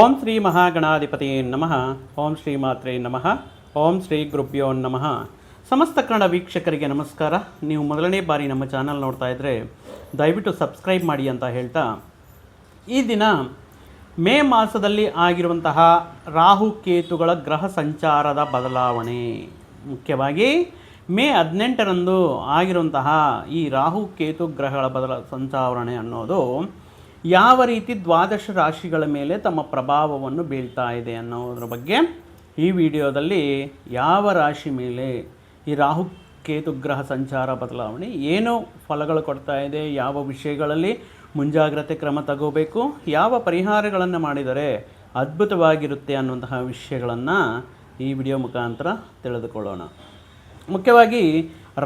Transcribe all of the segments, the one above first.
ಓಂ ಶ್ರೀ ಮಹಾಗಣಾಧಿಪತಿ ನಮಃ. ಓಂ ಶ್ರೀ ಮಾತ್ರೇ ನಮಃ. ಓಂ ಶ್ರೀ ಗುರುಭ್ಯೋ ನಮಃ. ಸಮಸ್ತ ಕನ್ನಡ ವೀಕ್ಷಕರಿಗೆ ನಮಸ್ಕಾರ. ನೀವು ಮೊದಲನೇ ಬಾರಿ ನಮ್ಮ ಚಾನಲ್ ನೋಡ್ತಾ ಇದ್ದರೆ ದಯವಿಟ್ಟು ಸಬ್ಸ್ಕ್ರೈಬ್ ಮಾಡಿ ಅಂತ ಹೇಳ್ತಾ, ಈ ದಿನ ಮೇ ಮಾಸದಲ್ಲಿ ಆಗಿರುವಂತಹ ರಾಹು ಕೇತುಗಳ ಗ್ರಹ ಸಂಚಾರದ ಬದಲಾವಣೆ. ಮುಖ್ಯವಾಗಿ ಮೇ ಹದಿನೆಂಟರಂದು ಆಗಿರುವಂತಹ ಈ ರಾಹು ಕೇತು ಗ್ರಹಗಳ ಬದಲ ಸಂಚಾರಣೆ ಅನ್ನೋದು ಯಾವ ರೀತಿ ದ್ವಾದಶ ರಾಶಿಗಳ ಮೇಲೆ ತಮ್ಮ ಪ್ರಭಾವವನ್ನು ಬೀಳ್ತಾ ಇದೆ ಅನ್ನೋದ್ರ ಬಗ್ಗೆ ಈ ವಿಡಿಯೋದಲ್ಲಿ ಯಾವ ರಾಶಿ ಮೇಲೆ ಈ ರಾಹು ಕೇತು ಗ್ರಹ ಸಂಚಾರ ಬದಲಾವಣೆ ಏನು ಫಲಗಳು ಕೊಡ್ತಾ ಇದೆ, ಯಾವ ವಿಷಯಗಳಲ್ಲಿ ಮುಂಜಾಗ್ರತೆ ಕ್ರಮ ತಗೋಬೇಕು, ಯಾವ ಪರಿಹಾರಗಳನ್ನು ಮಾಡಿದರೆ ಅದ್ಭುತವಾಗಿರುತ್ತೆ ಅನ್ನುವಂತಹ ವಿಷಯಗಳನ್ನು ಈ ವಿಡಿಯೋ ಮುಖಾಂತರ ತಿಳಿದುಕೊಳ್ಳೋಣ. ಮುಖ್ಯವಾಗಿ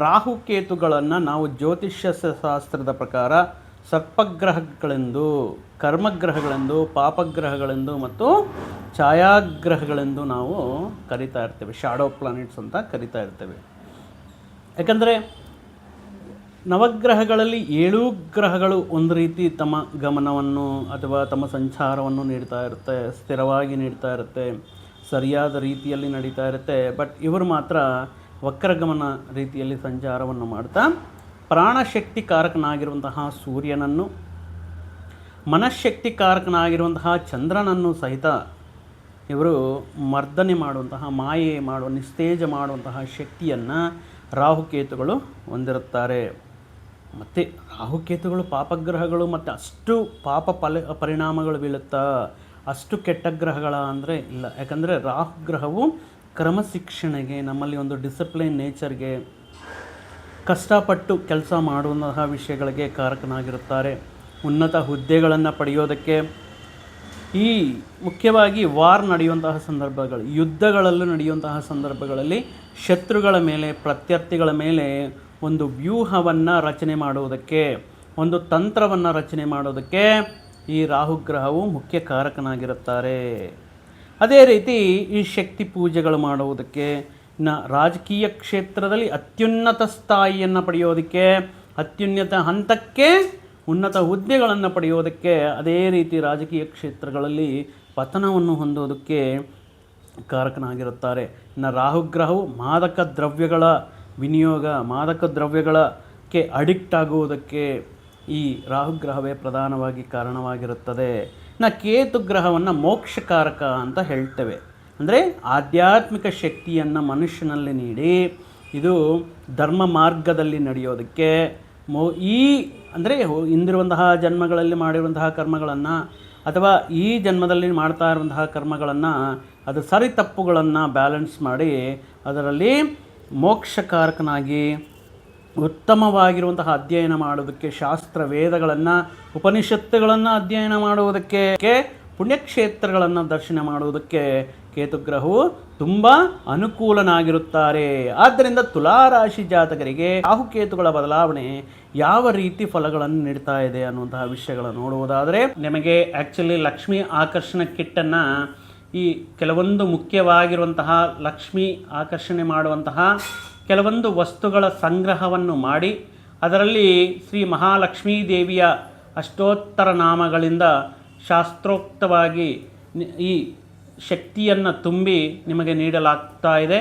ರಾಹುಕೇತುಗಳನ್ನು ನಾವು ಜ್ಯೋತಿಷ್ಯ ಶಾಸ್ತ್ರದ ಪ್ರಕಾರ ಸರ್ಪಗ್ರಹಗಳೆಂದು, ಕರ್ಮಗ್ರಹಗಳೆಂದು, ಪಾಪಗ್ರಹಗಳೆಂದು ಮತ್ತು ಛಾಯಾಗ್ರಹಗಳೆಂದು ನಾವು ಕರಿತಾ ಇರ್ತೇವೆ. ಶಾಡೋ ಪ್ಲಾನೆಟ್ಸ್ ಅಂತ ಕರಿತಾ ಇರ್ತೇವೆ. ಯಾಕಂದರೆ ನವಗ್ರಹಗಳಲ್ಲಿ ಏಳು ಗ್ರಹಗಳು ಒಂದು ರೀತಿ ತಮ್ಮ ಗಮನವನ್ನು ಅಥವಾ ತಮ್ಮ ಸಂಚಾರವನ್ನು ನೀಡ್ತಾ ಇರುತ್ತೆ, ಸ್ಥಿರವಾಗಿ ನೀಡ್ತಾ ಇರುತ್ತೆ, ಸರಿಯಾದ ರೀತಿಯಲ್ಲಿ ನಡೀತಾ ಇರುತ್ತೆ. ಬಟ್ ಇವರು ಮಾತ್ರ ವಕ್ರಗಮನ ರೀತಿಯಲ್ಲಿ ಸಂಚಾರವನ್ನು ಮಾಡ್ತಾ ಪ್ರಾಣಶಕ್ತಿ ಕಾರಕನಾಗಿರುವಂತಹ ಸೂರ್ಯನನ್ನು ಮನಃಶಕ್ತಿ ಕಾರಕನಾಗಿರುವಂತಹ ಚಂದ್ರನನ್ನು ಸಹಿತ ಇವರು ಮರ್ದನೆ ಮಾಡುವಂತಹ, ಮಾಯೆ ಮಾಡುವ, ನಿಸ್ತೇಜ ಮಾಡುವಂತಹ ಶಕ್ತಿಯನ್ನು ರಾಹುಕೇತುಗಳು ಹೊಂದಿರುತ್ತಾರೆ. ಮತ್ತು ರಾಹುಕೇತುಗಳು ಪಾಪಗ್ರಹಗಳು, ಮತ್ತು ಅಷ್ಟು ಪಾಪ ಫಲ, ಪರಿಣಾಮಗಳು ಬೀಳುತ್ತಾ, ಅಷ್ಟು ಕೆಟ್ಟ ಗ್ರಹಗಳ ಅಂದರೆ ಇಲ್ಲ. ಯಾಕಂದರೆ ರಾಹುಗ್ರಹವು ಕ್ರಮಶಿಕ್ಷಣೆಗೆ, ನಮ್ಮಲ್ಲಿ ಒಂದು ಡಿಸಿಪ್ಲಿನ್ ನೇಚರ್ಗೆ ಕಷ್ಟಪಟ್ಟು ಕೆಲಸ ಮಾಡುವಂತಹ ವಿಷಯಗಳಿಗೆ ಕಾರಕನಾಗಿರುತ್ತಾರೆ. ಉನ್ನತ ಹುದ್ದೆಗಳನ್ನು ಪಡೆಯೋದಕ್ಕೆ ಈ ಮುಖ್ಯವಾಗಿ ವಾರ್ ನಡೆಯುವಂತಹ ಸಂದರ್ಭಗಳು, ಯುದ್ಧಗಳಲ್ಲೂ ನಡೆಯುವಂತಹ ಸಂದರ್ಭಗಳಲ್ಲಿ ಶತ್ರುಗಳ ಮೇಲೆ, ಪ್ರತ್ಯರ್ಥಿಗಳ ಮೇಲೆ ಒಂದು ವ್ಯೂಹವನ್ನು ರಚನೆ ಮಾಡುವುದಕ್ಕೆ, ಒಂದು ತಂತ್ರವನ್ನು ರಚನೆ ಮಾಡೋದಕ್ಕೆ ಈ ರಾಹುಗ್ರಹವು ಮುಖ್ಯ ಕಾರಕನಾಗಿರುತ್ತಾರೆ. ಅದೇ ರೀತಿ ಈ ಶಕ್ತಿ ಪೂಜೆಗಳು ಮಾಡುವುದಕ್ಕೆ ಇನ್ನು ರಾಜಕೀಯ ಕ್ಷೇತ್ರದಲ್ಲಿ ಅತ್ಯುನ್ನತ ಸ್ಥಾಯಿಯನ್ನು ಪಡೆಯೋದಕ್ಕೆ, ಅತ್ಯುನ್ನತ ಹಂತಕ್ಕೆ ಉನ್ನತ ಹುದ್ದೆಗಳನ್ನು ಪಡೆಯೋದಕ್ಕೆ ಅದೇ ರೀತಿ ರಾಜಕೀಯ ಕ್ಷೇತ್ರಗಳಲ್ಲಿ ಪತನವನ್ನು ಹೊಂದೋದಕ್ಕೆ ಕಾರಕನಾಗಿರುತ್ತಾರೆ. ಇನ್ನು ರಾಹುಗ್ರಹವು ಮಾದಕ ದ್ರವ್ಯಗಳ ವಿನಿಯೋಗ, ಮಾದಕ ದ್ರವ್ಯಗಳಕ್ಕೆ ಅಡಿಕ್ಟ್ ಆಗುವುದಕ್ಕೆ ಈ ರಾಹುಗ್ರಹವೇ ಪ್ರಧಾನವಾಗಿ ಕಾರಣವಾಗಿರುತ್ತದೆ. ನ ಕೇತು ಗ್ರಹವನ್ನು ಮೋಕ್ಷಕಾರಕ ಅಂತ ಹೇಳ್ತೇವೆ. ಅಂದರೆ ಆಧ್ಯಾತ್ಮಿಕ ಶಕ್ತಿಯನ್ನು ಮನುಷ್ಯನಲ್ಲಿ ನೀಡಿ ಇದು ಧರ್ಮ ಮಾರ್ಗದಲ್ಲಿ ನಡೆಯೋದಕ್ಕೆ ಮೋ ಈ ಅಂದರೆ ಹಿಂದಿರುವಂತಹ ಜನ್ಮಗಳಲ್ಲಿ ಮಾಡಿರುವಂತಹ ಕರ್ಮಗಳನ್ನು ಅಥವಾ ಈ ಜನ್ಮದಲ್ಲಿ ಮಾಡ್ತಾ ಇರುವಂತಹ ಕರ್ಮಗಳನ್ನು ಅದು ಸರಿ ತಪ್ಪುಗಳನ್ನು ಬ್ಯಾಲೆನ್ಸ್ ಮಾಡಿ ಅದರಲ್ಲಿ ಮೋಕ್ಷಕಾರಕನಾಗಿ ಉತ್ತಮವಾಗಿರುವಂತಹ ಅಧ್ಯಯನ ಮಾಡೋದಕ್ಕೆ ಶಾಸ್ತ್ರ ವೇದಗಳನ್ನು ಉಪನಿಷತ್ತುಗಳನ್ನು ಅಧ್ಯಯನ ಮಾಡುವುದಕ್ಕೆ ಪುಣ್ಯಕ್ಷೇತ್ರಗಳನ್ನು ದರ್ಶನ ಮಾಡುವುದಕ್ಕೆ ಕೇತುಗ್ರಹವು ತುಂಬ ಅನುಕೂಲನಾಗಿರುತ್ತಾರೆ. ಆದ್ದರಿಂದ ತುಲಾರಾಶಿ ಜಾತಕರಿಗೆ ರಾಹುಕೇತುಗಳ ಬದಲಾವಣೆ ಯಾವ ರೀತಿ ಫಲಗಳನ್ನು ನೀಡ್ತಾ ಇದೆ ಅನ್ನುವಂತಹ ವಿಷಯಗಳನ್ನು ನೋಡುವುದಾದರೆ, ನಿಮಗೆ ಆ್ಯಕ್ಚುಲಿ ಲಕ್ಷ್ಮಿ ಆಕರ್ಷಣ ಕಿಟ್ಟನ್ನು ಈ ಕೆಲವೊಂದು ಮುಖ್ಯವಾಗಿರುವಂತಹ ಲಕ್ಷ್ಮಿ ಆಕರ್ಷಣೆ ಮಾಡುವಂತಹ ಕೆಲವೊಂದು ವಸ್ತುಗಳ ಸಂಗ್ರಹವನ್ನು ಮಾಡಿ, ಅದರಲ್ಲಿ ಶ್ರೀ ಮಹಾಲಕ್ಷ್ಮೀ ದೇವಿಯ ಅಷ್ಟೋತ್ತರ ನಾಮಗಳಿಂದ ಶಾಸ್ತ್ರೋಕ್ತವಾಗಿ ಈ ಶಕ್ತಿಯನ್ನು ತುಂಬಿ ನಿಮಗೆ ನೀಡಲಾಗ್ತಾ ಇದೆ.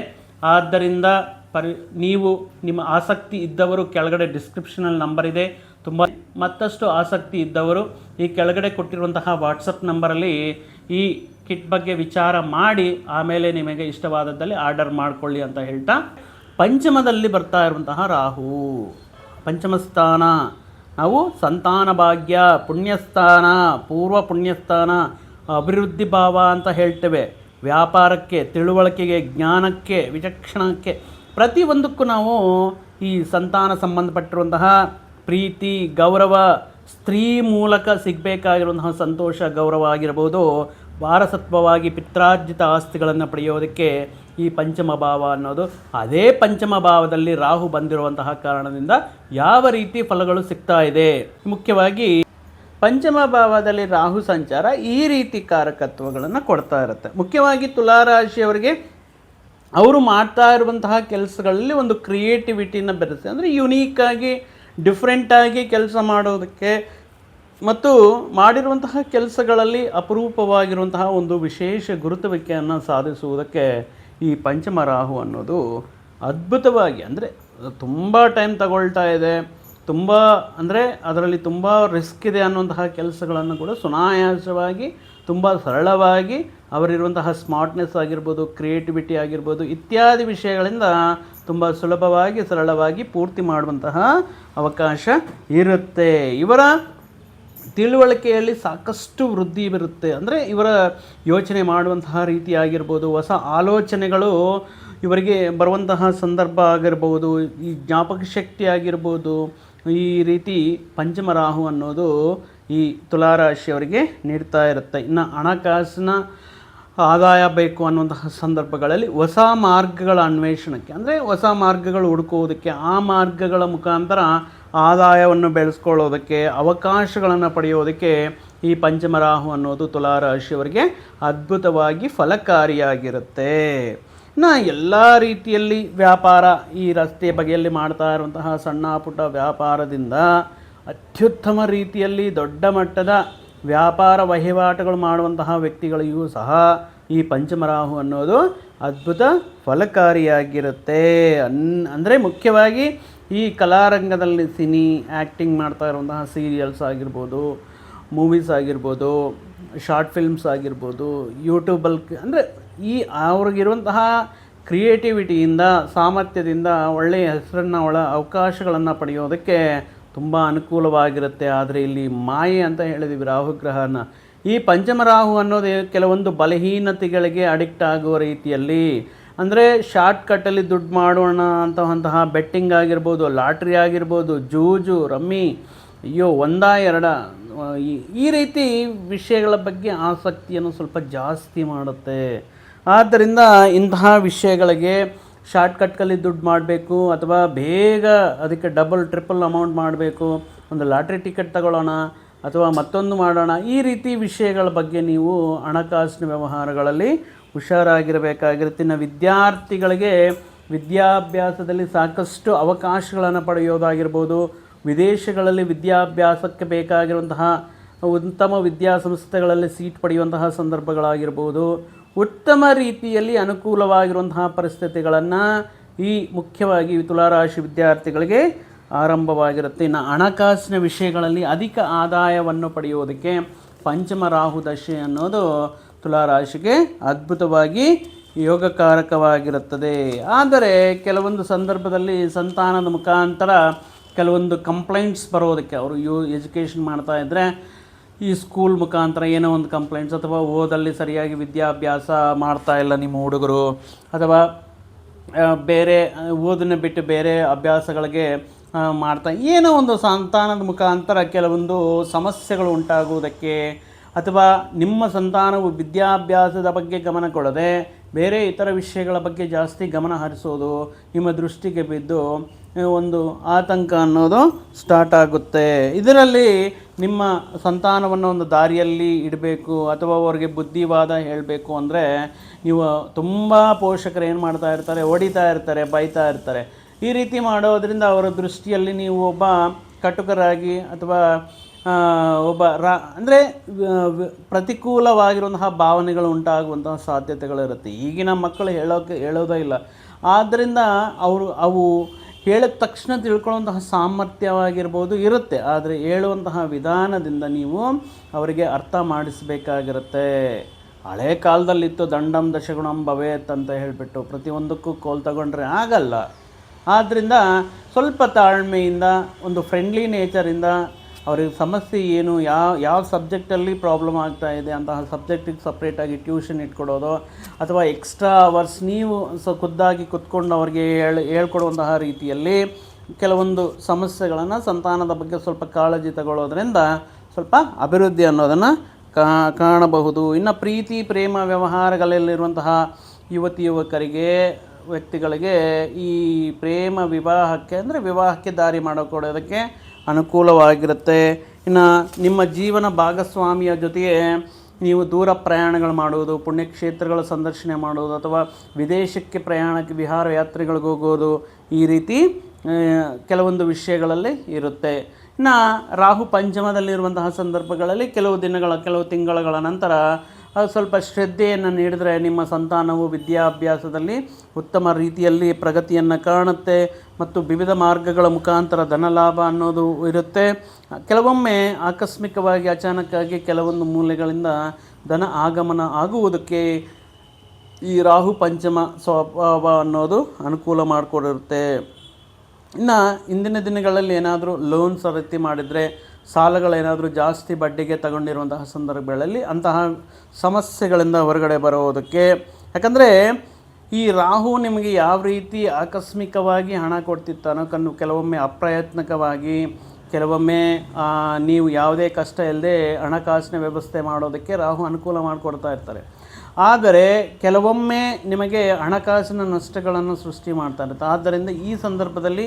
ಆದ್ದರಿಂದ ಪರಿ ನೀವು ನಿಮ್ಮ ಆಸಕ್ತಿ ಇದ್ದವರು ಕೆಳಗಡೆ ಡಿಸ್ಕ್ರಿಪ್ಷನಲ್ಲಿ ನಂಬರ್ ಇದೆ. ತುಂಬ ಮತ್ತಷ್ಟು ಆಸಕ್ತಿ ಇದ್ದವರು ಈ ಕೆಳಗಡೆ ಕೊಟ್ಟಿರುವಂತಹ ವಾಟ್ಸಪ್ ನಂಬರಲ್ಲಿ ಈ ಕಿಟ್ ಬಗ್ಗೆ ವಿಚಾರ ಮಾಡಿ ಆಮೇಲೆ ನಿಮಗೆ ಇಷ್ಟವಾದದ್ದಲ್ಲಿ ಆರ್ಡರ್ ಮಾಡಿಕೊಳ್ಳಿ ಅಂತ ಹೇಳ್ತಾ. ಪಂಚಮದಲ್ಲಿ ಬರ್ತಾ ಇರುವಂತಹ ರಾಹು. ಪಂಚಮ ಸ್ಥಾನ. ನಾವು ಸಂತಾನ ಭಾಗ್ಯ, ಪುಣ್ಯಸ್ಥಾನ, ಪೂರ್ವ ಪುಣ್ಯಸ್ಥಾನ, ಅಭಿವೃದ್ಧಿ ಭಾವ ಅಂತ ಹೇಳ್ತೇವೆ. ವ್ಯಾಪಾರಕ್ಕೆ, ತಿಳುವಳಿಕೆಗೆ, ಜ್ಞಾನಕ್ಕೆ, ವಿಚಕ್ಷಣಕ್ಕೆ ಪ್ರತಿಯೊಂದಕ್ಕೂ ನಾವು ಈ ಸಂತಾನ ಸಂಬಂಧಪಟ್ಟಿರುವಂತಹ ಪ್ರೀತಿ, ಗೌರವ, ಸ್ತ್ರೀ ಮೂಲಕ ಸಿಗಬೇಕಾಗಿರುವಂತಹ ಸಂತೋಷ, ಗೌರವ ಆಗಿರ್ಬೋದು. ವಾರಸತ್ವವಾಗಿ ಪಿತ್ರಾರ್ಜಿತ ಆಸ್ತಿಗಳನ್ನು ಪಡೆಯೋದಕ್ಕೆ ಈ ಪಂಚಮ ಭಾವ ಅನ್ನೋದು. ಅದೇ ಪಂಚಮ ಭಾವದಲ್ಲಿ ರಾಹು ಬಂದಿರುವಂತಹ ಕಾರಣದಿಂದ ಯಾವ ರೀತಿ ಫಲಗಳು ಸಿಗ್ತಾ ಇದೆ? ಮುಖ್ಯವಾಗಿ ಪಂಚಮ ಭಾವದಲ್ಲಿ ರಾಹು ಸಂಚಾರ ಈ ರೀತಿ ಕಾರಕತ್ವಗಳನ್ನು ಕೊಡ್ತಾ ಇರುತ್ತೆ. ಮುಖ್ಯವಾಗಿ ತುಲಾರಾಶಿಯವರಿಗೆ ಅವರು ಮಾಡ್ತಾ ಇರುವಂತಹ ಕೆಲಸಗಳಲ್ಲಿ ಒಂದು ಕ್ರಿಯೇಟಿವಿಟಿನ ಬೆರೆಸಿ, ಅಂದರೆ ಯುನೀಕಾಗಿ ಡಿಫ್ರೆಂಟಾಗಿ ಕೆಲಸ ಮಾಡೋದಕ್ಕೆ ಮತ್ತು ಮಾಡಿರುವಂತಹ ಕೆಲಸಗಳಲ್ಲಿ ಅಪರೂಪವಾಗಿರುವಂತಹ ಒಂದು ವಿಶೇಷ ಗುರುತುವಿಕೆಯನ್ನು ಸಾಧಿಸುವುದಕ್ಕೆ ಈ ಪಂಚಮ ರಾಹು ಅನ್ನೋದು ಅದ್ಭುತವಾಗಿ ಅಂದರೆ ತುಂಬ ಟೈಮ್ ತಗೊಳ್ತಾ ಇದೆ. ತುಂಬ ಅಂದರೆ ಅದರಲ್ಲಿ ತುಂಬ ರಿಸ್ಕ್ ಇದೆ ಅನ್ನುವಂತಹ ಕೆಲಸಗಳನ್ನು ಕೂಡ ಸುನಾಯಾಸವಾಗಿ, ತುಂಬ ಸರಳವಾಗಿ ಅವರಿರುವಂತಹ ಸ್ಮಾರ್ಟ್ನೆಸ್ ಆಗಿರ್ಬೋದು ಕ್ರಿಯೇಟಿವಿಟಿ ಆಗಿರ್ಬೋದು ಇತ್ಯಾದಿ ವಿಷಯಗಳಿಂದ ತುಂಬ ಸುಲಭವಾಗಿ, ಸರಳವಾಗಿ ಪೂರ್ತಿ ಮಾಡುವಂತಹ ಅವಕಾಶ ಇರುತ್ತೆ. ಇವರ ತಿಳುವಳಿಕೆಯಲ್ಲಿ ಸಾಕಷ್ಟು ವೃದ್ಧಿ ಬರುತ್ತೆ ಅಂದರೆ ಇವರ ಯೋಚನೆ ಮಾಡುವಂತಹ ರೀತಿಯಾಗಿರ್ಬೋದು ಹೊಸ ಆಲೋಚನೆಗಳು ಇವರಿಗೆ ಬರುವಂತಹ ಸಂದರ್ಭ ಆಗಿರ್ಬೋದು, ಈ ಜ್ಞಾಪಕ ಶಕ್ತಿ ಆಗಿರ್ಬೋದು, ಈ ರೀತಿ ಪಂಚಮ ರಾಹು ಅನ್ನೋದು ಈ ತುಲಾರಾಶಿಯವರಿಗೆ ನೀಡ್ತಾ ಇರುತ್ತೆ. ಇನ್ನು ಹಣಕಾಸಿನ ಆದಾಯ ಬೇಕು ಅನ್ನುವಂತಹ ಸಂದರ್ಭಗಳಲ್ಲಿ ಹೊಸ ಮಾರ್ಗಗಳ ಅನ್ವೇಷಣಕ್ಕೆ, ಅಂದರೆ ಹೊಸ ಮಾರ್ಗಗಳು ಹುಡುಕುವುದಕ್ಕೆ ಆ ಮಾರ್ಗಗಳ ಮುಖಾಂತರ ಆದಾಯವನ್ನು ಬೆಳೆಸ್ಕೊಳ್ಳೋದಕ್ಕೆ, ಅವಕಾಶಗಳನ್ನು ಪಡೆಯೋದಕ್ಕೆ ಈ ಪಂಚಮರಾಹು ಅನ್ನೋದು ತುಲಾರಾಶಿಯವರಿಗೆ ಅದ್ಭುತವಾಗಿ ಫಲಕಾರಿಯಾಗಿರುತ್ತೆ. ನಾ ಎಲ್ಲ ರೀತಿಯಲ್ಲಿ ವ್ಯಾಪಾರ ಈ ರಸ್ತೆ ಬಗೆಯಲ್ಲಿ ಮಾಡ್ತಾ ಇರುವಂತಹ ಸಣ್ಣ ಪುಟ್ಟ ವ್ಯಾಪಾರದಿಂದ ಅತ್ಯುತ್ತಮ ರೀತಿಯಲ್ಲಿ ದೊಡ್ಡ ಮಟ್ಟದ ವ್ಯಾಪಾರ ವಹಿವಾಟುಗಳು ಮಾಡುವಂತಹ ವ್ಯಕ್ತಿಗಳಿಗೂ ಸಹ ಈ ಪಂಚಮರಾಹು ಅನ್ನೋದು ಅದ್ಭುತ ಫಲಕಾರಿಯಾಗಿರುತ್ತೆ. ಅನ್, ಅಂದರೆ ಮುಖ್ಯವಾಗಿ ಈ ಕಲಾರಂಗದಲ್ಲಿ ಸಿನಿ ಆ್ಯಕ್ಟಿಂಗ್ ಮಾಡ್ತಾ ಇರುವಂತಹ ಸೀರಿಯಲ್ಸ್ ಆಗಿರ್ಬೋದು ಮೂವೀಸ್ ಆಗಿರ್ಬೋದು ಶಾರ್ಟ್ ಫಿಲ್ಮ್ಸ್ ಆಗಿರ್ಬೋದು ಯೂಟ್ಯೂಬಲ್ ಅಂದರೆ ಈ ಅವ್ರಿಗಿರುವಂತಹ ಕ್ರಿಯೇಟಿವಿಟಿಯಿಂದ ಸಾಮರ್ಥ್ಯದಿಂದ ಒಳ್ಳೆಯ ಹೆಸರನ್ನು, ಒಳ ಅವಕಾಶಗಳನ್ನು ಪಡೆಯೋದಕ್ಕೆ ತುಂಬ ಅನುಕೂಲವಾಗಿರುತ್ತೆ. ಆದರೆ ಇಲ್ಲಿ ಮಾಯೆ ಅಂತ ಹೇಳಿದ್ವಿ ರಾಹುಗ್ರಹನ. ಈ ಪಂಚಮ ರಾಹು ಅನ್ನೋದು ಕೆಲವೊಂದು ಬಲಹೀನತೆಗಳಿಗೆ ಅಡಿಕ್ಟ್ ಆಗುವ ರೀತಿಯಲ್ಲಿ, ಅಂದರೆ ಶಾರ್ಟ್ಕಟ್ಟಲ್ಲಿ ದುಡ್ಡು ಮಾಡೋಣ ಅಂತಹಂತಹ ಬೆಟ್ಟಿಂಗ್ ಆಗಿರ್ಬೋದು ಲಾಟ್ರಿ ಆಗಿರ್ಬೋದು, ಜೂಜು, ರಮ್ಮಿ, ಅಯ್ಯೋ ಒಂದ ಎರಡ ಈ- ರೀತಿ ವಿಷಯಗಳ ಬಗ್ಗೆ ಆಸಕ್ತಿಯನ್ನು ಸ್ವಲ್ಪ ಜಾಸ್ತಿ ಮಾಡುತ್ತೆ. ಆದ್ದರಿಂದ ಇಂತಹ ವಿಷಯಗಳಿಗೆ ಶಾರ್ಟ್ಕಟ್ನಲ್ಲಿ ದುಡ್ಡು ಮಾಡಬೇಕು, ಅಥವಾ ಬೇಗ ಅದಕ್ಕೆ ಡಬಲ್ ಟ್ರಿಪಲ್ ಅಮೌಂಟ್ ಮಾಡಬೇಕು, ಒಂದು ಲಾಟ್ರಿ ಟಿಕೆಟ್ ತಗೊಳ್ಳೋಣ ಅಥವಾ ಮತ್ತೊಂದು ಮಾಡೋಣ, ಈ ರೀತಿ ವಿಷಯಗಳ ಬಗ್ಗೆ ನೀವು ಹಣಕಾಸಿನ ವ್ಯವಹಾರಗಳಲ್ಲಿ ಹುಷಾರಾಗಿರಬೇಕಾಗಿರುತ್ತೆ. ಇನ್ನು ವಿದ್ಯಾರ್ಥಿಗಳಿಗೆ ವಿದ್ಯಾಭ್ಯಾಸದಲ್ಲಿ ಸಾಕಷ್ಟು ಅವಕಾಶಗಳನ್ನು ಪಡೆಯೋದಾಗಿರ್ಬೋದು. ವಿದೇಶಗಳಲ್ಲಿ ವಿದ್ಯಾಭ್ಯಾಸಕ್ಕೆ ಬೇಕಾಗಿರುವಂತಹ ಉತ್ತಮ ವಿದ್ಯಾಸಂಸ್ಥೆಗಳಲ್ಲಿ ಸೀಟ್ ಪಡೆಯುವಂತಹ ಸಂದರ್ಭಗಳಾಗಿರ್ಬೋದು. ಉತ್ತಮ ರೀತಿಯಲ್ಲಿ ಅನುಕೂಲವಾಗಿರುವಂತಹ ಪರಿಸ್ಥಿತಿಗಳನ್ನು ಈ ಮುಖ್ಯವಾಗಿ ತುಲಾರಾಶಿ ವಿದ್ಯಾರ್ಥಿಗಳಿಗೆ ಆರಂಭವಾಗಿರುತ್ತೆ. ಇನ್ನು ಹಣಕಾಸಿನ ವಿಷಯಗಳಲ್ಲಿ ಅಧಿಕ ಆದಾಯವನ್ನು ಪಡೆಯುವುದಕ್ಕೆ ಪಂಚಮ ರಾಹು ದಶೆ ಅನ್ನೋದು ತುಲಾರಾಶಿಗೆ ಅದ್ಭುತವಾಗಿ ಯೋಗಕಾರಕವಾಗಿರುತ್ತದೆ. ಆದರೆ ಕೆಲವೊಂದು ಸಂದರ್ಭದಲ್ಲಿ ಸಂತಾನದ ಮುಖಾಂತರ ಕೆಲವೊಂದು ಕಂಪ್ಲೇಂಟ್ಸ್ ಬರೋದಕ್ಕೆ ಅವರು ಯು ಎಜುಕೇಷನ್ ಇದ್ದರೆ ಈ ಸ್ಕೂಲ್ ಮುಖಾಂತರ ಏನೋ ಒಂದು ಕಂಪ್ಲೇಂಟ್ಸ್ ಅಥವಾ ಓದಲ್ಲಿ ಸರಿಯಾಗಿ ವಿದ್ಯಾಭ್ಯಾಸ ಮಾಡ್ತಾ ಇಲ್ಲ ನಿಮ್ಮ ಹುಡುಗರು ಅಥವಾ ಬೇರೆ, ಓದನ್ನು ಬಿಟ್ಟು ಬೇರೆ ಅಭ್ಯಾಸಗಳಿಗೆ ಮಾಡ್ತಾ ಏನೋ ಒಂದು ಸಂತಾನದ ಮುಖಾಂತರ ಕೆಲವೊಂದು ಸಮಸ್ಯೆಗಳು ಉಂಟಾಗುವುದಕ್ಕೆ ಅಥವಾ ನಿಮ್ಮ ಸಂತಾನವು ವಿದ್ಯಾಭ್ಯಾಸದ ಬಗ್ಗೆ ಗಮನ ಕೊಡದೆ ಬೇರೆ ಇತರ ವಿಷಯಗಳ ಬಗ್ಗೆ ಜಾಸ್ತಿ ಗಮನ ಹರಿಸೋದು ನಿಮ್ಮ ದೃಷ್ಟಿಗೆ ಬಿದ್ದು ಒಂದು ಆತಂಕ ಅನ್ನೋದು ಸ್ಟಾರ್ಟ್ ಆಗುತ್ತೆ. ಇದರಲ್ಲಿ ನಿಮ್ಮ ಸಂತಾನವನ್ನು ಒಂದು ದಾರಿಯಲ್ಲಿ ಇಡಬೇಕು ಅಥವಾ ಅವರಿಗೆ ಬುದ್ಧಿವಾದ ಹೇಳಬೇಕು ಅಂದರೆ ನೀವು ತುಂಬ ಪೋಷಕರು ಏನು ಮಾಡ್ತಾ ಇರ್ತಾರೆ, ಹೊಡಿತಾ ಇರ್ತಾರೆ, ಬೈತಾ ಇರ್ತಾರೆ. ಈ ರೀತಿ ಮಾಡೋದರಿಂದ ಅವರ ದೃಷ್ಟಿಯಲ್ಲಿ ನೀವು ಒಬ್ಬ ಕಟುಕರಾಗಿ ಅಥವಾ ಒಬ್ಬ ರಾ, ಅಂದರೆ ಪ್ರತಿಕೂಲವಾಗಿರುವಂತಹ ಭಾವನೆಗಳು ಉಂಟಾಗುವಂತಹ ಸಾಧ್ಯತೆಗಳಿರುತ್ತೆ. ಈಗಿನ ಮಕ್ಕಳು ಹೇಳೋಕೆ, ಹೇಳೋದೇ ಇಲ್ಲ. ಆದ್ದರಿಂದ ಅವರು, ಅವು ಹೇಳಿದ ತಕ್ಷಣ ತಿಳ್ಕೊಳ್ಳುವಂತಹ ಸಾಮರ್ಥ್ಯವಾಗಿರ್ಬೋದು ಇರುತ್ತೆ. ಆದರೆ ಹೇಳುವಂತಹ ವಿಧಾನದಿಂದ ನೀವು ಅವರಿಗೆ ಅರ್ಥ ಮಾಡಿಸಬೇಕಾಗಿರುತ್ತೆ. ಹಳೆ ಕಾಲದಲ್ಲಿತ್ತು ದಂಡಂ ದಶಗುಣಂ ಭವೇತ್ ಅಂತ ಹೇಳಿಬಿಟ್ಟು ಪ್ರತಿಯೊಂದಕ್ಕೂ ಕೋಲ್ ತಗೊಂಡ್ರೆ ಆಗಲ್ಲ. ಆದ್ದರಿಂದ ಸ್ವಲ್ಪ ತಾಳ್ಮೆಯಿಂದ, ಒಂದು ಫ್ರೆಂಡ್ಲಿ ನೇಚರಿಂದ ಅವ್ರಿಗೆ ಸಮಸ್ಯೆ ಏನು, ಯಾವ ಯಾವ ಸಬ್ಜೆಕ್ಟಲ್ಲಿ ಪ್ರಾಬ್ಲಮ್ ಆಗ್ತಾ ಇದೆ ಅಂತಹ ಸಬ್ಜೆಕ್ಟಿಗೆ ಸಪ್ರೇಟಾಗಿ ಟ್ಯೂಷನ್ ಇಟ್ಕೊಡೋದು, ಅಥವಾ ಎಕ್ಸ್ಟ್ರಾ ಅವರ್ಸ್ ನೀವು ಸ ಖುದ್ದಾಗಿ ಕುತ್ಕೊಂಡು ಅವ್ರಿಗೆ ಹೇಳಿ, ಹೇಳ್ಕೊಡುವಂತಹ ರೀತಿಯಲ್ಲಿ ಕೆಲವೊಂದು ಸಮಸ್ಯೆಗಳನ್ನು ಸಂತಾನದ ಬಗ್ಗೆ ಸ್ವಲ್ಪ ಕಾಳಜಿ ತಗೊಳ್ಳೋದ್ರಿಂದ ಸ್ವಲ್ಪ ಅಭಿವೃದ್ಧಿ ಅನ್ನೋದನ್ನು ಕಾಣಬಹುದು. ಇನ್ನು ಪ್ರೀತಿ, ಪ್ರೇಮ, ವ್ಯವಹಾರಗಳಲ್ಲಿರುವಂತಹ ಯುವತಿ, ಯುವಕರಿಗೆ ವ್ಯಕ್ತಿಗಳಿಗೆ ಈ ಪ್ರೇಮ ವಿವಾಹಕ್ಕೆ ಅಂದರೆ ವಿವಾಹಕ್ಕೆ ದಾರಿ ಮಾಡಿಕೊಡೋದಕ್ಕೆ ಅನುಕೂಲವಾಗಿರುತ್ತೆ. ಇನ್ನು ನಿಮ್ಮ ಜೀವನ ಭಾಗಸ್ವಾಮಿಯ ಜೊತೆಗೆ ನೀವು ದೂರ ಪ್ರಯಾಣಗಳು ಮಾಡುವುದು, ಪುಣ್ಯಕ್ಷೇತ್ರಗಳ ಸಂದರ್ಶನೆ ಮಾಡುವುದು, ಅಥವಾ ವಿದೇಶಕ್ಕೆ ಪ್ರಯಾಣಕ್ಕೆ ವಿಹಾರ ಯಾತ್ರೆಗಳಿಗೆ ಹೋಗೋದು ಈ ರೀತಿ ಕೆಲವೊಂದು ವಿಷಯಗಳಲ್ಲಿ ಇರುತ್ತೆ. ಇನ್ನು ರಾಹು ಪಂಚಮದಲ್ಲಿರುವಂತಹ ಸಂದರ್ಭಗಳಲ್ಲಿ ಕೆಲವು ದಿನಗಳ, ಕೆಲವು ತಿಂಗಳುಗಳ ನಂತರ ಅದು ಸ್ವಲ್ಪ ಶ್ರದ್ಧೆಯನ್ನು ನೀಡಿದರೆ ನಿಮ್ಮ ಸಂತಾನವು ವಿದ್ಯಾಭ್ಯಾಸದಲ್ಲಿ ಉತ್ತಮ ರೀತಿಯಲ್ಲಿ ಪ್ರಗತಿಯನ್ನು ಕಾಣುತ್ತೆ ಮತ್ತು ವಿವಿಧ ಮಾರ್ಗಗಳ ಮುಖಾಂತರ ಧನಲಾಭ ಅನ್ನೋದು ಇರುತ್ತೆ. ಕೆಲವೊಮ್ಮೆ ಆಕಸ್ಮಿಕವಾಗಿ ಅಚಾನಕ್ಕಾಗಿ ಕೆಲವೊಂದು ಮೂಲೆಗಳಿಂದ ಧನ ಆಗಮನ ಆಗುವುದಕ್ಕೆ ಈ ರಾಹು ಪಂಚಮ ಸ್ವಭಾವ ಅನ್ನೋದು ಅನುಕೂಲ ಮಾಡಿಕೊಡಿರುತ್ತೆ. ಇನ್ನು ಇಂದಿನ ದಿನಗಳಲ್ಲಿ ಏನಾದರೂ ಲೋನ್ ರೀತಿ ಮಾಡಿದರೆ ಸಾಲಗಳೇನಾದರೂ ಜಾಸ್ತಿ ಬಡ್ಡಿಗೆ ತಗೊಂಡಿರುವಂತಹ ಸಂದರ್ಭಗಳಲ್ಲಿ ಅಂತಹ ಸಮಸ್ಯೆಗಳಿಂದ ಹೊರಗಡೆ ಬರೋದಕ್ಕೆ. ಯಾಕಂದರೆ ಈ ರಾಹು ನಿಮಗೆ ಯಾವ ರೀತಿ ಆಕಸ್ಮಿಕವಾಗಿ ಹಣ ಕೊಡ್ತಿತ್ತಾನೋ ಕಣ್ಣು, ಕೆಲವೊಮ್ಮೆ ಅಪ್ರಯತ್ನಕವಾಗಿ, ಕೆಲವೊಮ್ಮೆ ನೀವು ಯಾವುದೇ ಕಷ್ಟ ಇಲ್ಲದೆ ಹಣಕಾಸಿನ ವ್ಯವಸ್ಥೆ ಮಾಡೋದಕ್ಕೆ ರಾಹು ಅನುಕೂಲ ಮಾಡಿಕೊಡ್ತಾ ಇರ್ತಾರೆ. ಆದರೆ ಕೆಲವೊಮ್ಮೆ ನಿಮಗೆ ಹಣಕಾಸಿನ ನಷ್ಟಗಳನ್ನು ಸೃಷ್ಟಿ ಮಾಡ್ತಾ ಇರುತ್ತೆ. ಆದ್ದರಿಂದ ಈ ಸಂದರ್ಭದಲ್ಲಿ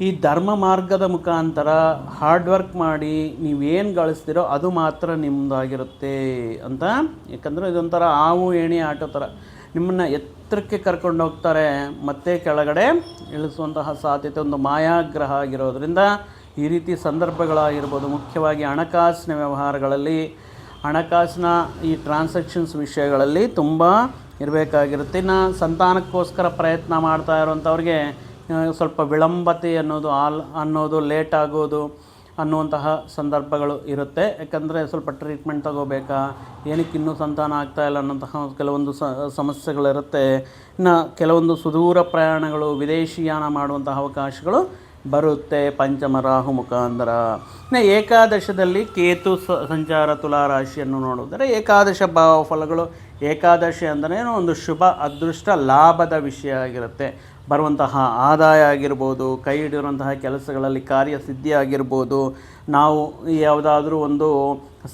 ಈ ಧರ್ಮ ಮಾರ್ಗದ ಮುಖಾಂತರ ಹಾರ್ಡ್ ವರ್ಕ್ ಮಾಡಿ ನೀವೇನು ಗಳಿಸ್ತೀರೋ ಅದು ಮಾತ್ರ ನಿಮ್ಮದಾಗಿರುತ್ತೆ ಅಂತ. ಯಾಕಂದರೆ ಇದೊಂಥರ ಹಾವು ಏಣಿ ಆಟೋ ಥರ. ನಿಮ್ಮನ್ನು ಎತ್ತರಕ್ಕೆ ಕರ್ಕೊಂಡು ಹೋಗ್ತಾರೆ ಮತ್ತೆ ಕೆಳಗಡೆ ಇಳಿಸುವಂತಹ ಸಾಧ್ಯತೆ ಒಂದು ಮಾಯಾಗ್ರಹ ಆಗಿರೋದ್ರಿಂದ ಈ ರೀತಿ ಸಂದರ್ಭಗಳಾಗಿರ್ಬೋದು. ಮುಖ್ಯವಾಗಿ ಹಣಕಾಸಿನ ವ್ಯವಹಾರಗಳಲ್ಲಿ ಹಣಕಾಸಿನ ಈ ಟ್ರಾನ್ಸಾಕ್ಷನ್ಸ್ ವಿಷಯಗಳಲ್ಲಿ ತುಂಬ ಇರಬೇಕಾಗಿರುತ್ತೆ. ಇನ್ನು ಸಂತಾನಕ್ಕೋಸ್ಕರ ಪ್ರಯತ್ನ ಮಾಡ್ತಾ ಇರೋಂಥವ್ರಿಗೆ ಆ, ಸ್ವಲ್ಪ ವಿಳಂಬತೆ ಅನ್ನೋದು ಆಲ್ ಅನ್ನೋದು ಲೇಟ್ ಆಗೋದು ಅನ್ನುವಂತಹ ಸಂದರ್ಭಗಳು ಇರುತ್ತೆ. ಯಾಕಂದರೆ ಸ್ವಲ್ಪ ಟ್ರೀಟ್ಮೆಂಟ್ ತಗೋಬೇಕಾ, ಏನಕ್ಕೆ ಇನ್ನೂ ಸಂತಾನ ಆಗ್ತಾ ಇಲ್ಲ ಅನ್ನೋಂತಹ ಕೆಲವೊಂದು ಸಮಸ್ಯೆಗಳಿರುತ್ತೆ. ಇನ್ನು ಕೆಲವೊಂದು ಸುದೂರ ಪ್ರಯಾಣಗಳು ವಿದೇಶಿಯಾನ ಮಾಡುವಂತಹ ಅವಕಾಶಗಳು ಬರುತ್ತೆ ಪಂಚಮ ರಾಹು ಮುಖಾಂತರ. ಇನ್ನು ಏಕಾದಶದಲ್ಲಿ ಕೇತು ಸ, ಸಂಚಾರ ತುಲಾರಾಶಿಯನ್ನು ನೋಡಿದರೆ ಏಕಾದಶ ಭಾವ ಫಲಗಳು, ಏಕಾದಶಿ ಅಂದರೆ ಒಂದು ಶುಭ, ಅದೃಷ್ಟ, ಲಾಭದ ವಿಷಯ ಆಗಿರುತ್ತೆ. ಬರುವಂತಹ ಆದಾಯ ಆಗಿರ್ಬೋದು, ಕೈ ಹಿಡಿಯುವಂತಹ ಕೆಲಸಗಳಲ್ಲಿ ಕಾರ್ಯಸಿದ್ಧಿ ಆಗಿರ್ಬೋದು, ನಾವು ಯಾವುದಾದ್ರೂ ಒಂದು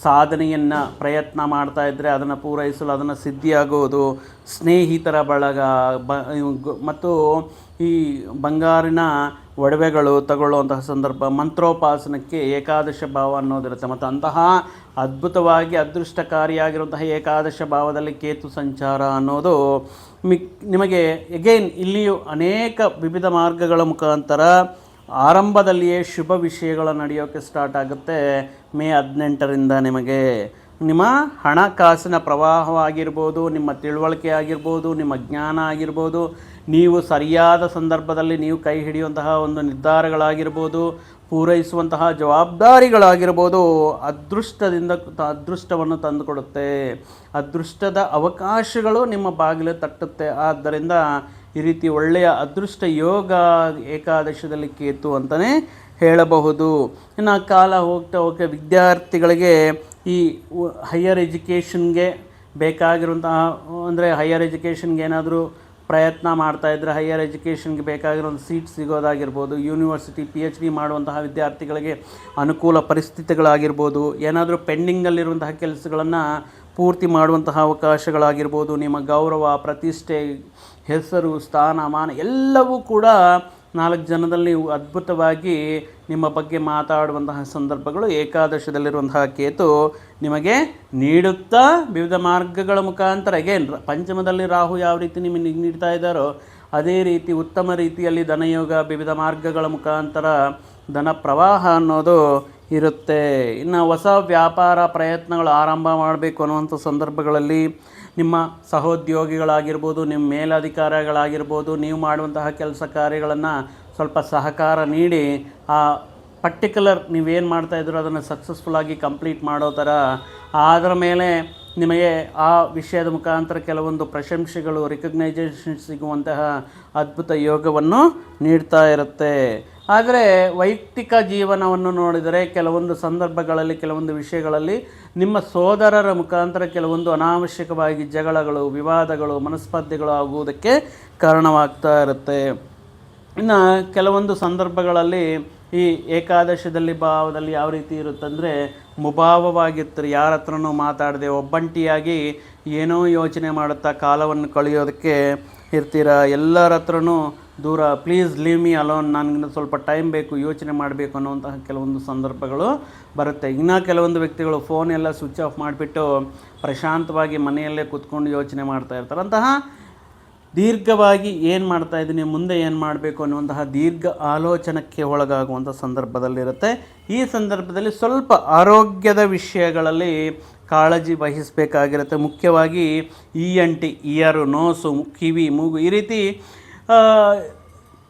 ಸಾಧನೆಯನ್ನು ಪ್ರಯತ್ನ ಮಾಡ್ತಾ ಇದ್ದರೆ ಅದನ್ನು ಪೂರೈಸಲು ಅದನ್ನು ಸಿದ್ಧಿಯಾಗೋದು ಸ್ನೇಹಿತರ ಬಳಗ, ಬ ಮತ್ತು ಈ ಬಂಗಾರಿನ ಒಡವೆಗಳು ತಗೊಳ್ಳುವಂತಹ ಸಂದರ್ಭ, ಮಂತ್ರೋಪಾಸನಕ್ಕೆ ಏಕಾದಶ ಭಾವ ಅನ್ನೋದಿರುತ್ತೆ. ಮತ್ತು ಅಂತಹ ಅದ್ಭುತವಾಗಿ ಅದೃಷ್ಟಕಾರಿಯಾಗಿರುವಂತಹ ಏಕಾದಶ ಭಾವದಲ್ಲಿ ಕೇತು ಸಂಚಾರ ಅನ್ನೋದು ಮಿಕ್, ನಿಮಗೆ ಎಗೈನ್ ಇಲ್ಲಿಯೂ ಅನೇಕ ವಿವಿಧ ಮಾರ್ಗಗಳ ಮುಖಾಂತರ ಆರಂಭದಲ್ಲಿಯೇ ಶುಭ ವಿಷಯಗಳು ನಡೆಯೋಕ್ಕೆ ಸ್ಟಾರ್ಟ್ ಆಗುತ್ತೆ. ಮೇ ಹದಿನೆಂಟರಿಂದ ನಿಮಗೆ ನಿಮ್ಮ ಹಣಕಾಸಿನ ಪ್ರವಾಹವಾಗಿರ್ಬೋದು, ನಿಮ್ಮ ತಿಳುವಳಿಕೆ ಆಗಿರ್ಬೋದು, ನಿಮ್ಮ ಜ್ಞಾನ ಆಗಿರ್ಬೋದು, ನೀವು ಸರಿಯಾದ ಸಂದರ್ಭದಲ್ಲಿ ನೀವು ಕೈ ಹಿಡಿಯುವಂತಹ ಒಂದು ನಿರ್ಧಾರಗಳಾಗಿರ್ಬೋದು ಪೂರೈಸುವಂತಹ ಜವಾಬ್ದಾರಿಗಳಾಗಿರ್ಬೋದು ಅದೃಷ್ಟದಿಂದ ಅದೃಷ್ಟವನ್ನು ತಂದುಕೊಡುತ್ತೆ. ಅದೃಷ್ಟದ ಅವಕಾಶಗಳು ನಿಮ್ಮ ಬಾಗಿಲು ತಟ್ಟುತ್ತೆ. ಆದ್ದರಿಂದ ಈ ರೀತಿ ಒಳ್ಳೆಯ ಅದೃಷ್ಟ ಯೋಗ ಏಕಾದಶದಲ್ಲಿ ಕೇತು ಅಂತಲೇ ಹೇಳಬಹುದು. ಇನ್ನು ಕಾಲ ಹೋಗ್ತಾ ಹೋಗ್ತಾ ವಿದ್ಯಾರ್ಥಿಗಳಿಗೆ ಈ ಹೈಯರ್ ಎಜುಕೇಷನ್ಗೆ ಬೇಕಾಗಿರುವಂತಹ, ಅಂದರೆ ಹೈಯರ್ ಎಜುಕೇಷನ್ಗೆ ಏನಾದರೂ ಪ್ರಯತ್ನ ಮಾಡ್ತಾ ಇದ್ದರೆ ಹೈಯರ್ ಎಜುಕೇಷನ್ಗೆ ಬೇಕಾಗಿರೋ ಒಂದು ಸೀಟ್ ಸಿಗೋದಾಗಿರ್ಬೋದು ಯೂನಿವರ್ಸಿಟಿ ಪಿ ಎಚ್ ಡಿ ಮಾಡುವಂತಹ ವಿದ್ಯಾರ್ಥಿಗಳಿಗೆ ಅನುಕೂಲ ಪರಿಸ್ಥಿತಿಗಳಾಗಿರ್ಬೋದು, ಏನಾದರೂ ಪೆಂಡಿಂಗಲ್ಲಿರುವಂತಹ ಕೆಲಸಗಳನ್ನು ಪೂರ್ತಿ ಮಾಡುವಂತಹ ಅವಕಾಶಗಳಾಗಿರ್ಬೋದು, ನಿಮ್ಮ ಗೌರವ, ಪ್ರತಿಷ್ಠೆ, ಹೆಸರು, ಸ್ಥಾನಮಾನ ಎಲ್ಲವೂ ಕೂಡ ನಾಲ್ಕು ಜನದಲ್ಲಿ ಅದ್ಭುತವಾಗಿ ನಿಮ್ಮ ಬಗ್ಗೆ ಮಾತಾಡುವಂತಹ ಸಂದರ್ಭಗಳು ಏಕಾದಶದಲ್ಲಿರುವಂತಹ ಕೇತು ನಿಮಗೆ ನೀಡುತ್ತಾ ವಿವಿಧ ಮಾರ್ಗಗಳ ಮುಖಾಂತರ ಅಗೇನ್ ಪಂಚಮದಲ್ಲಿ ರಾಹು ಯಾವ ರೀತಿ ನಿಮಗೆ ನೀಡ್ತಾ ಇದ್ದಾರೋ, ಅದೇ ರೀತಿ ಉತ್ತಮ ರೀತಿಯಲ್ಲಿ ಧನಯೋಗ, ವಿವಿಧ ಮಾರ್ಗಗಳ ಮುಖಾಂತರ ಧನ ಪ್ರವಾಹ ಅನ್ನೋದು ಇರುತ್ತೆ. ಇನ್ನು ಹೊಸ ವ್ಯಾಪಾರ ಪ್ರಯತ್ನಗಳು ಆರಂಭ ಮಾಡಬೇಕು ಅನ್ನುವಂಥ ಸಂದರ್ಭಗಳಲ್ಲಿ ನಿಮ್ಮ ಸಹೋದ್ಯೋಗಿಗಳಾಗಿರ್ಬೋದು, ನಿಮ್ಮ ಮೇಲಧಿಕಾರಿಗಳಾಗಿರ್ಬೋದು, ನೀವು ಮಾಡುವಂತಹ ಕೆಲಸ ಕಾರ್ಯಗಳನ್ನು ಸ್ವಲ್ಪ ಸಹಕಾರ ನೀಡಿ ಆ ಪರ್ಟಿಕ್ಯುಲರ್ ನೀವೇನು ಮಾಡ್ತಾ ಇದ್ದೀರೋ ಅದನ್ನು ಸಕ್ಸಸ್ಫುಲ್ಲಾಗಿ ಕಂಪ್ಲೀಟ್ ಮಾಡೋ ಥರ ಅದರ ಮೇಲೆ ನಿಮಗೆ ಆ ವಿಷಯದ ಮುಖಾಂತರ ಕೆಲವೊಂದು ಪ್ರಶಂಸೆಗಳು ರಿಕಗ್ನೈಸೇಷನ್ ಸಿಗುವಂತಹ ಅದ್ಭುತ ಯೋಗವನ್ನು ನೀಡ್ತಾ ಇರುತ್ತೆ. ಆದರೆ ವೈಯಕ್ತಿಕ ಜೀವನವನ್ನು ನೋಡಿದರೆ ಕೆಲವೊಂದು ಸಂದರ್ಭಗಳಲ್ಲಿ, ಕೆಲವೊಂದು ವಿಷಯಗಳಲ್ಲಿ ನಿಮ್ಮ ಸೋದರರ ಮುಖಾಂತರ ಕೆಲವೊಂದು ಅನಾವಶ್ಯಕವಾಗಿ ಜಗಳಗಳು, ವಿವಾದಗಳು ಮನಸ್ಪರ್ಧೆಗಳು ಆಗುವುದಕ್ಕೆ ಕಾರಣವಾಗ್ತಾ ಇರುತ್ತೆ. ಇನ್ನು ಕೆಲವೊಂದು ಸಂದರ್ಭಗಳಲ್ಲಿ ಈ ಏಕಾದಶದಲ್ಲಿ ಭಾವದಲ್ಲಿ ಯಾವ ರೀತಿ ಇರುತ್ತಂದರೆ ಮುಭಾವವಾಗಿರ್ತಾರೆ, ಯಾರ ಹತ್ರನೂ ಮಾತಾಡದೆ ಒಬ್ಬಂಟಿಯಾಗಿ ಏನೋ ಯೋಚನೆ ಮಾಡುತ್ತಾ ಕಾಲವನ್ನು ಕಳೆಯೋದಕ್ಕೆ ಇರ್ತೀರ? ಎಲ್ಲರ ಹತ್ರನೂ ದೂರ ಪ್ಲೀಸ್ ಲೀವ್ ಮೀ ಅಲೋನ್ ನನಗೆ ಸ್ವಲ್ಪ ಟೈಮ್ ಬೇಕು, ಯೋಚನೆ ಮಾಡಬೇಕು ಅನ್ನುವಂತಹ ಕೆಲವೊಂದು ಸಂದರ್ಭಗಳು ಬರುತ್ತೆ. ಇನ್ನು ಕೆಲವೊಂದು ವ್ಯಕ್ತಿಗಳು ಫೋನ್ ಎಲ್ಲ ಸ್ವಿಚ್ ಆಫ್ ಮಾಡಿಬಿಟ್ಟು ಪ್ರಶಾಂತವಾಗಿ ಮನೆಯಲ್ಲೇ ಕೂತ್ಕೊಂಡು ಯೋಚನೆ ಮಾಡ್ತಾ ಇರ್ತಾರೆ. ಅಂತಹ ದೀರ್ಘವಾಗಿ ಏನು ಮಾಡ್ತಾ ಇದ್ದೀನಿ ಮುಂದೆ ಏನು ಮಾಡಬೇಕು ಅನ್ನುವಂತಹ ದೀರ್ಘ ಆಲೋಚನಕ್ಕೆ ಒಳಗಾಗುವಂಥ ಸಂದರ್ಭದಲ್ಲಿರುತ್ತೆ. ಈ ಸಂದರ್ಭದಲ್ಲಿ ಸ್ವಲ್ಪ ಆರೋಗ್ಯದ ವಿಷಯಗಳಲ್ಲಿ ಕಾಳಜಿ ವಹಿಸಬೇಕಾಗಿರುತ್ತೆ. ಮುಖ್ಯವಾಗಿ E N T ear nose ಕಿವಿ, ಮೂಗು ಈ ರೀತಿ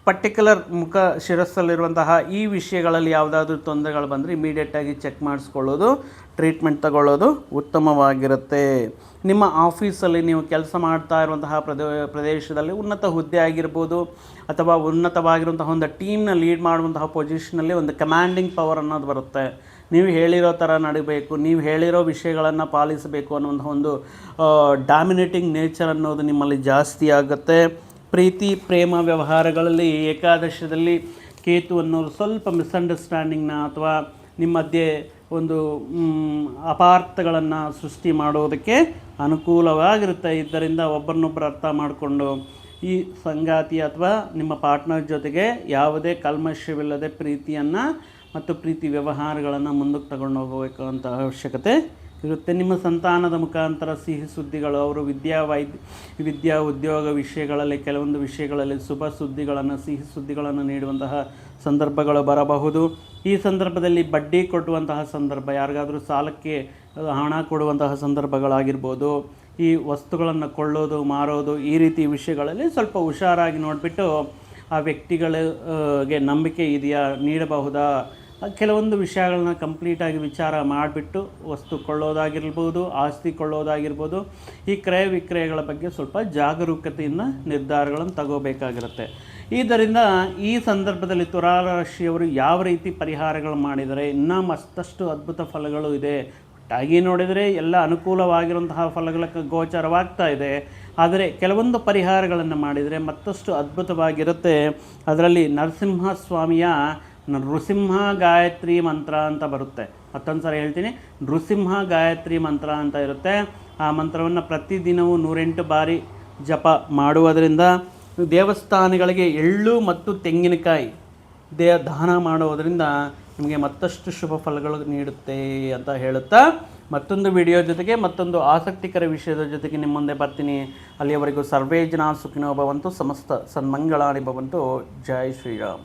ಪರ್ಟಿಕ್ಯುಲರ್ ಮುಖ ಶಿರಸ್ಸಲ್ಲಿರುವಂತಹ ಈ ವಿಷಯಗಳಲ್ಲಿ ಯಾವುದಾದ್ರೂ ತೊಂದರೆಗಳು ಬಂದರೆ ಇಮಿಡಿಯೇಟಾಗಿ ಚೆಕ್ ಮಾಡಿಸ್ಕೊಳ್ಳೋದು. ಟ್ರೀಟ್ಮೆಂಟ್ ತಗೊಳ್ಳೋದು ಉತ್ತಮವಾಗಿರುತ್ತೆ. ನಿಮ್ಮ ಆಫೀಸಲ್ಲಿ ನೀವು ಕೆಲಸ ಮಾಡ್ತಾ ಇರುವಂತಹ ಪ್ರದೇ, ಪ್ರದೇಶದಲ್ಲಿ ಉನ್ನತ ಹುದ್ದೆ ಆಗಿರ್ಬೋದು, ಅಥವಾ ಉನ್ನತವಾಗಿರುವಂತಹ ಒಂದು ಟೀಮ್ನ ಲೀಡ್ ಮಾಡುವಂತಹ ಪೊಸಿಷನಲ್ಲಿ ಒಂದು ಕಮ್ಯಾಂಡಿಂಗ್ ಪವರ್ ಅನ್ನೋದು ಬರುತ್ತೆ. ನೀವು ಹೇಳಿರೋ ಥರ ನಡಿಬೇಕು, ನೀವು ಹೇಳಿರೋ ವಿಷಯಗಳನ್ನು ಪಾಲಿಸಬೇಕು ಅನ್ನುವಂಥ ಒಂದು ಡಾಮಿನೇಟಿಂಗ್ ನೇಚರ್ ಅನ್ನೋದು ನಿಮ್ಮಲ್ಲಿ ಜಾಸ್ತಿ ಆಗುತ್ತೆ. ಪ್ರೀತಿ, ಪ್ರೇಮ, ವ್ಯವಹಾರಗಳಲ್ಲಿ, ಏಕಾದಶದಲ್ಲಿ ಕೇತು ಅನ್ನೋರು ಸ್ವಲ್ಪ ಮಿಸ್ಅಂಡರ್ಸ್ಟ್ಯಾಂಡಿಂಗ್ನ ಅಥವಾ ನಿಮ್ಮ ಮಧ್ಯೆ ಒಂದು ಅಪಾರ್ಥಗಳನ್ನು ಸೃಷ್ಟಿ ಮಾಡೋದಕ್ಕೆ ಅನುಕೂಲವಾಗಿರುತ್ತೆ. ಇದರಿಂದ ಒಬ್ಬರನ್ನೊಬ್ಬರು ಅರ್ಥ ಮಾಡಿಕೊಂಡು ಈ ಸಂಗಾತಿ ಅಥವಾ ನಿಮ್ಮ ಪಾರ್ಟ್ನರ್ ಜೊತೆಗೆ ಯಾವುದೇ ಕಲ್ಮಶವಿಲ್ಲದೆ ಪ್ರೀತಿಯನ್ನು ಮತ್ತು ಪ್ರೀತಿ ವ್ಯವಹಾರಗಳನ್ನು ಮುಂದಕ್ಕೆ ತಗೊಂಡು ಹೋಗಬೇಕು ಅಂತ ಅವಶ್ಯಕತೆ ಇರುತ್ತೆ. ನಿಮ್ಮ ಸಂತಾನದ ಮುಖಾಂತರ ಸಿಹಿ ಸುದ್ದಿಗಳು, ಅವರು ವಿದ್ಯಾ ವೈದ್ಯ ವಿದ್ಯಾ ಉದ್ಯೋಗ ವಿಷಯಗಳಲ್ಲಿ, ಕೆಲವೊಂದು ವಿಷಯಗಳಲ್ಲಿ ಶುಭ ಸುದ್ದಿಗಳನ್ನು, ಸಿಹಿ ಸುದ್ದಿಗಳನ್ನು ನೀಡುವಂತಹ ಸಂದರ್ಭಗಳು ಬರಬಹುದು. ಈ ಸಂದರ್ಭದಲ್ಲಿ ಬಡ್ಡಿ ಕೊಡುವಂತಹ ಸಂದರ್ಭ, ಯಾರಿಗಾದರೂ ಸಾಲಕ್ಕೆ ಹಣ ಕೊಡುವಂತಹ ಸಂದರ್ಭಗಳಾಗಿರ್ಬೋದು. ಈ ವಸ್ತುಗಳನ್ನು ಕೊಳ್ಳೋದು, ಮಾರೋದು ಈ ರೀತಿ ವಿಷಯಗಳಲ್ಲಿ ಸ್ವಲ್ಪ ಹುಷಾರಾಗಿ ನೋಡಿಬಿಟ್ಟು ಆ ವ್ಯಕ್ತಿಗಳಿಗೆ ನಂಬಿಕೆ ಇದೆಯಾ, ನೀಡಬಹುದಾ? ಕೆಲವೊಂದು ವಿಷಯಗಳನ್ನ ಕಂಪ್ಲೀಟಾಗಿ ವಿಚಾರ ಮಾಡಿಬಿಟ್ಟು ವಸ್ತು ಕೊಳ್ಳೋದಾಗಿರ್ಬೋದು, ಆಸ್ತಿ ಕೊಳ್ಳೋದಾಗಿರ್ಬೋದು, ಈ ಕ್ರಯ ವಿಕ್ರಯಗಳ ಬಗ್ಗೆ ಸ್ವಲ್ಪ ಜಾಗರೂಕತೆಯಿಂದ ನಿರ್ಧಾರಗಳನ್ನು ತಗೋಬೇಕಾಗಿರುತ್ತೆ. ಇದರಿಂದ ಈ ಸಂದರ್ಭದಲ್ಲಿ ತುಲಾರಾಶಿಯವರು ಯಾವ ರೀತಿ ಪರಿಹಾರಗಳು ಮಾಡಿದರೆ, ಇನ್ನೂ ಮತ್ತಷ್ಟು ಅದ್ಭುತ ಫಲಗಳು ಇದೆ. ಒಟ್ಟಾಗಿ ನೋಡಿದರೆ ಎಲ್ಲ ಅನುಕೂಲವಾಗಿರುವಂತಹ ಫಲಗಳ ಗೋಚರವಾಗ್ತಾ ಇದೆ. ಆದರೆ ಕೆಲವೊಂದು ಪರಿಹಾರಗಳನ್ನು ಮಾಡಿದರೆ ಮತ್ತಷ್ಟು ಅದ್ಭುತವಾಗಿರುತ್ತೆ. ಅದರಲ್ಲಿ ನರಸಿಂಹಸ್ವಾಮಿಯ ನೃಸಿಂಹ ಗಾಯತ್ರಿ ಮಂತ್ರ ಅಂತ ಬರುತ್ತೆ. ಮತ್ತೊಂದು ಹೇಳ್ತೀನಿ. ನೃಸಿಂಹ ಗಾಯತ್ರಿ ಮಂತ್ರ ಅಂತ ಇರುತ್ತೆ. ಆ ಮಂತ್ರವನ್ನು ಪ್ರತಿದಿನವೂ ನೂರೆಂಟು ಬಾರಿ ಜಪ ಮಾಡುವುದರಿಂದ ದೇವಸ್ಥಾನಗಳಿಗೆ ಎಳ್ಳು ಮತ್ತು ತೆಂಗಿನಕಾಯಿ ದೇ ದಾನ ಮಾಡೋದರಿಂದ ನಿಮಗೆ ಮತ್ತಷ್ಟು ಶುಭ ಫಲಗಳು ನೀಡುತ್ತೆ ಅಂತ ಹೇಳುತ್ತಾ ಮತ್ತೊಂದು ವಿಡಿಯೋ ಜೊತೆಗೆ ಮತ್ತೊಂದು ಆಸಕ್ತಿಕರ ವಿಷಯದ ಜೊತೆಗೆ ನಿಮ್ಮ ಮುಂದೆ ಬರ್ತೀನಿ. ಅಲ್ಲಿಯವರೆಗೂ ಸರ್ವೇ ಜನ ಸುಖಿನೋ ಭವಂತು, ಸಮಸ್ತ ಸನ್ಮಂಗಳಾಣಿ ಭವಂತು. ಜೈ ಶ್ರೀರಾಮ್.